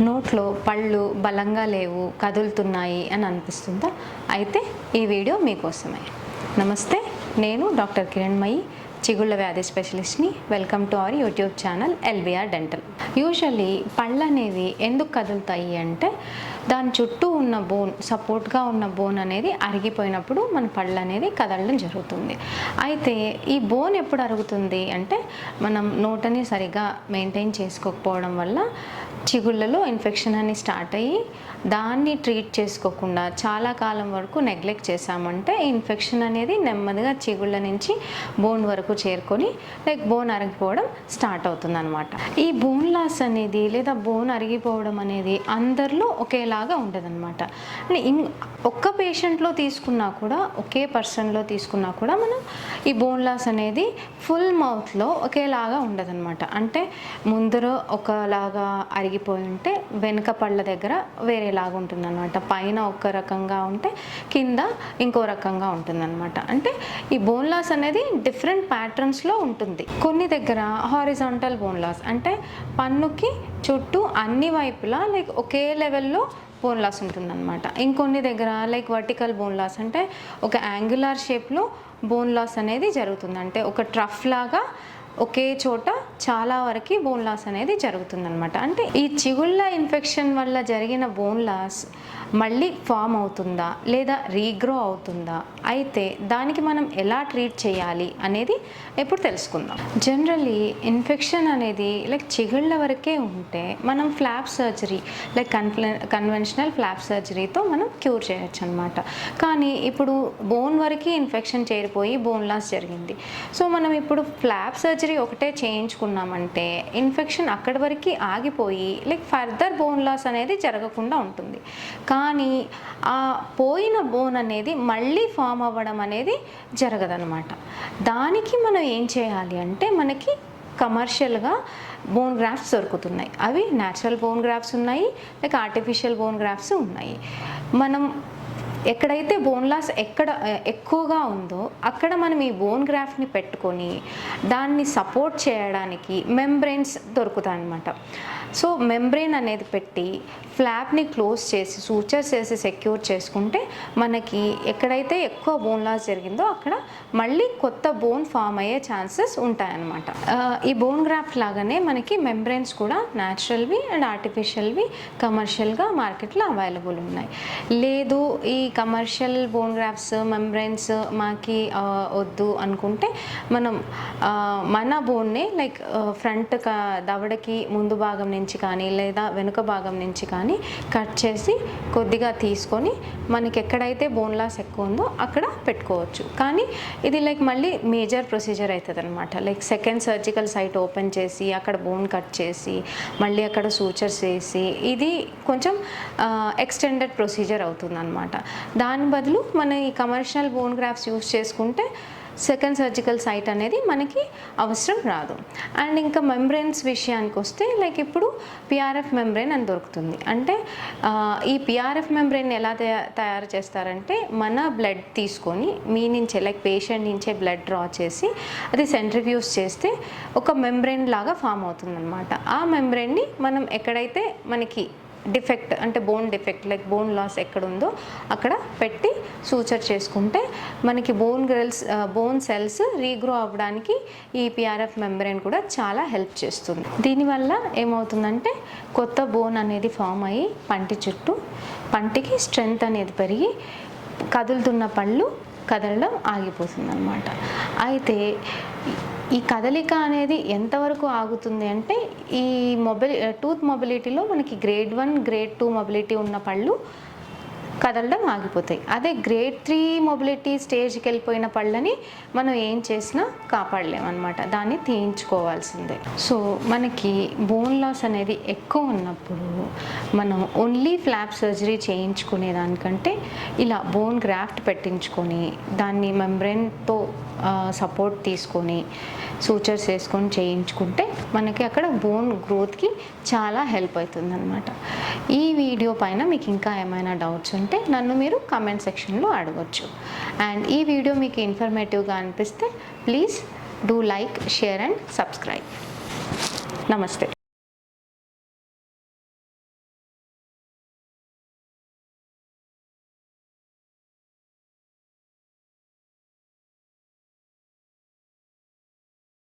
నోట్లో పళ్ళు బలంగా లేవు కదులుతున్నాయి అని అనిపిస్తుందా? అయితే ఈ వీడియో మీకోసమే. నమస్తే నేను డాక్టర్ కిరణ్మయి చిగుళ్ళ వ్యాధి స్పెషలిస్ట్ని. Welcome to our YouTube channel LBR dental. Usually పళ్ళు అనేవి ఎందుకు కదులుతాయి అంటే దాని చుట్టూ ఉన్న బోన్ సపోర్ట్గా ఉన్న బోన్ అనేది అరిగిపోయినప్పుడు మన పళ్ళు అనేది కదలడం జరుగుతుంది. అయితే ఈ బోన్ ఎప్పుడు అరుగుతుంది అంటే మనం నోటని సరిగా మెయింటైన్ చేసుకోకపోవడం వల్ల చిగుళ్ళలో ఇన్ఫెక్షన్ అని స్టార్ట్ అయ్యి దాన్ని ట్రీట్ చేసుకోకుండా చాలా కాలం వరకు నెగ్లెక్ట్ చేసామంటే ఇన్ఫెక్షన్ అనేది నెమ్మదిగా చిగుళ్ళ నుంచి బోన్ వరకు చేరుకొని లైక్ బోన్ అరిగిపోవడం స్టార్ట్ అవుతుంది అనమాట ఈ బోన్ లాస్ అనేది లేదా బోన్ అరిగిపోవడం అనేది అందరిలో ఒకేలా లాగా ఉండదన్నమాట అంటే ఒక్క పేషెంట్లో తీసుకున్నా కూడా ఒకే పర్సన్లో తీసుకున్నా కూడా మనం ఈ బోన్ లాస్ అనేది ఫుల్ మౌత్లో ఒకేలాగా ఉండదన్నమాట. అంటే ముందర ఒకలాగా అరిగిపోయి ఉంటే వెనుక పళ్ళ దగ్గర వేరేలాగా ఉంటుందన్నమాట. పైన ఒక రకంగా ఉంటే కింద ఇంకో రకంగా ఉంటుందన్నమాట. అంటే ఈ బోన్ లాస్ అనేది డిఫరెంట్ ప్యాటర్న్స్లో ఉంటుంది. కొన్ని దగ్గర హారిజాంటల్ బోన్ లాస్ అంటే పన్నుకి చుట్టూ అన్ని వైపులా లైక్ ఒకే లెవెల్లో బోన్ లాస్ ఉంటుందన్నమాట. ఇంకొన్ని దగ్గర లైక్ వర్టికల్ బోన్ లాస్ అంటే ఒక యాంగులార్ షేప్లో బోన్ లాస్ అనేది జరుగుతుంది. అంటే ఒక ట్రఫ్ లాగా ఒకే చోట చాలా వరకు బోన్ లాస్ అనేది జరుగుతుందనమాట అంటే ఈ చిగుళ్ళ ఇన్ఫెక్షన్ వల్ల జరిగిన బోన్ లాస్ మళ్ళీ ఫామ్ అవుతుందా? లేదా రీగ్రో అవుతుందా? అయితే దానికి మనం ఎలా ట్రీట్ చేయాలి అనేది ఎప్పుడు తెలుసుకుందాం. జనరలీ ఇన్ఫెక్షన్ అనేది లైక్ చిగుళ్ళ వరకే ఉంటే మనం ఫ్లాప్ సర్జరీ లైక్ కన్ఫ్ల కన్వెన్షనల్ ఫ్లాప్ సర్జరీతో మనం క్యూర్ చేయొచ్చు అనమాట కానీ ఇప్పుడు బోన్ వరకు ఇన్ఫెక్షన్ చేరిపోయి బోన్ లాస్ జరిగింది. సో మనం ఇప్పుడు ఫ్లాప్ సర్జరీ ఒకటే చేసుకున్నామంటే ఇన్ఫెక్షన్ అక్కడి వరకు ఆగిపోయి లైక్ ఫర్దర్ బోన్ లాస్ అనేది జరగకుండా ఉంటుంది. కానీ ఆ పోయిన బోన్ అనేది మళ్ళీ ఫామ్ అవ్వడం అనేది జరగదనమాట దానికి మనం ఏం చేయాలి అంటే మనకి కమర్షియల్గా బోన్ గ్రాఫ్ట్స్ దొరుకుతున్నాయి. అవి న్యాచురల్ బోన్ గ్రాఫ్ట్స్ ఉన్నాయి లైక్ ఆర్టిఫిషియల్ బోన్ గ్రాఫ్ట్స్ ఉన్నాయి. మనం ఎక్కడైతే బోన్ లాస్ ఎక్కడ ఎక్కువగా ఉందో అక్కడ మనం ఈ బోన్ గ్రాఫ్ని పెట్టుకొని దాన్ని సపోర్ట్ చేయడానికి మెంబ్రెయిన్స్ దొరుకుతాయి అన్నమాట సో మెంబ్రెయిన్ అనేది పెట్టి ఫ్లాప్ని క్లోజ్ చేసి సూచర్ చేసి సెక్యూర్ చేసుకుంటే మనకి ఎక్కడైతే ఎక్కువ బోన్ లాస్ జరిగిందో అక్కడ మళ్ళీ కొత్త బోన్ ఫామ్ అయ్యే ఛాన్సెస్ ఉంటాయన్నమాట. ఈ బోన్ గ్రాఫ్ట్ లాగానే మనకి మెంబ్రెయిన్స్ కూడా న్యాచురల్వి అండ్ ఆర్టిఫిషియల్వి కమర్షియల్గా మార్కెట్లో అవైలబుల్ ఉన్నాయి. లేదు ఈ కమర్షియల్ బోన్ గ్రాఫ్ట్స్ మెంబ్రెయిన్స్ మాకి వద్దు అనుకుంటే మనం మన బోన్నే లైక్ ఫ్రంట్ దవడకి ముందు భాగం నుంచి కానీ లేదా వెనుక భాగం నుంచి కానీ కట్ చేసి కొద్దిగా తీసుకొని మనకి ఎక్కడైతే బోన్ లాస్ ఎక్కువ ఉందో అక్కడ పెట్టుకోవచ్చు. కానీ ఇది లైక్ మళ్ళీ మేజర్ ప్రొసీజర్ అవుతుంది అనమాట like second surgical site open చేసి అక్కడ బోన్ కట్ చేసి మళ్ళీ అక్కడ సూచర్స్ వేసి ఇది కొంచెం ఎక్స్టెండెడ్ ప్రొసీజర్ అవుతుంది అనమాట దాని బదులు మన ఈ కమర్షియల్ బోన్ గ్రాఫ్స్ యూస్ చేసుకుంటే సెకండ్ సర్జికల్ సైట్ అనేది మనకి అవసరం రాదు. అండ్ ఇంకా మెంబ్రెయిన్స్ విషయానికి వస్తే లైక్ ఇప్పుడు పిఆర్ఎఫ్ మెంబ్రెయిన్ అని దొరుకుతుంది. అంటే ఈ పిఆర్ఎఫ్ మెంబ్రెయిన్ ఎలా తయారు చేస్తారంటే మన బ్లడ్ తీసుకొని మీ నుంచే లైక్ పేషెంట్ నుంచే బ్లడ్ డ్రా చేసి అది సెంట్రిఫ్యూస్ చేస్తే ఒక మెంబ్రెయిన్ లాగా ఫామ్ అవుతుందన్నమాట. ఆ మెంబ్రెయిన్ని మనం ఎక్కడైతే మనకి డిఫెక్ట్ అంటే bone defect like bone loss ఎక్కడ ఉందో అక్కడ పెట్టి సూచర్ చేసుకుంటే మనకి బోన్ గ్రెల్స్ బోన్ సెల్స్ రీగ్రో అవ్వడానికి ఈ పిఆర్ఎఫ్ మెంబ్రెయిన్ కూడా చాలా హెల్ప్ చేస్తుంది. దీనివల్ల ఏమవుతుందంటే కొత్త బోన్ అనేది ఫామ్ అయ్యి పంటి చుట్టూ పంటికి స్ట్రెంగ్త్ అనేది పెరిగి కదులుతున్న పళ్ళు కదలడం ఆగిపోతుంది అనమాట అయితే ఈ కదలిక అనేది ఎంతవరకు ఆగుతుంది అంటే ఈ మొబిలి టూత్ మొబిలిటీలో మనకి grade one grade two mobility ఉన్న పళ్ళు కదలడం ఆగిపోతాయి. అదే గ్రేడ్ త్రీ మొబిలిటీ స్టేజ్కి వెళ్ళిపోయిన పళ్ళని మనం ఏం చేసినా కాపాడలేమన్నమాట. దాన్ని తీయించుకోవాల్సిందే. సో మనకి బోన్ లాస్ అనేది ఎక్కువ ఉన్నప్పుడు మనం ఓన్లీ ఫ్లాప్ సర్జరీ చేయించుకునే దానికంటే ఇలా బోన్ గ్రాఫ్ట్ పెట్టించుకొని దాన్ని మెంబ్రెన్తో సపోర్ట్ తీసుకొని సూచర్స్ వేసుకొని చేయించుకుంటే మనకి అక్కడ బోన్ గ్రోత్కి చాలా హెల్ప్ అవుతుందన్నమాట ఈ వీడియో పైన మీకు ఇంకా ఏమైనా డౌట్స్ ఉంటే నన్ను మీరు కమెంట్ సెక్షన్లో అడగచ్చు. అండ్ ఈ వీడియో మీకు ఇన్ఫర్మేటివ్గా అనిపిస్తే please do like share and subscribe నమస్తే.